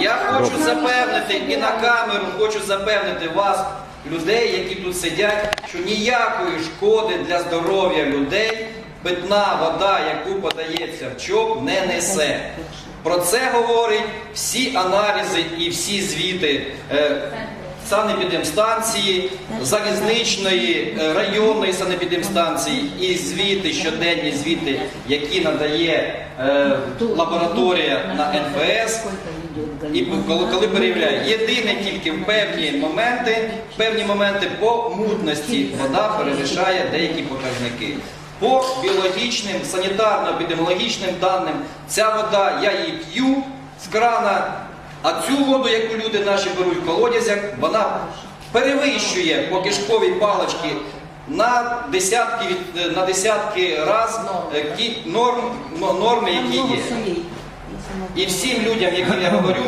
Я хочу запевнити і на камеру хочу запевнити вас, людей, які тут сидять, що ніякої шкоди для здоров'я людей питна вода, яку подається в ЧОП, не несе. Про це говорять всі аналізи і всі звіти е, санепідемстанції, залізничної, е, районної санепідемстанції і звіти, щоденні звіти, які надає е, лабораторія на НФС. І коли, коли перевіряє, єдине тільки в певні моменти, в певні моменти по мутності вода перевищає деякі показники. По біологічним, санітарно-епідеміологічним даним, ця вода, я її п'ю з крана, а цю воду, яку люди наші беруть в колодязях, вона перевищує по кишковій паличці на десятки, на десятки раз е, норм, норми, які є. І всім людям, яким я говорю,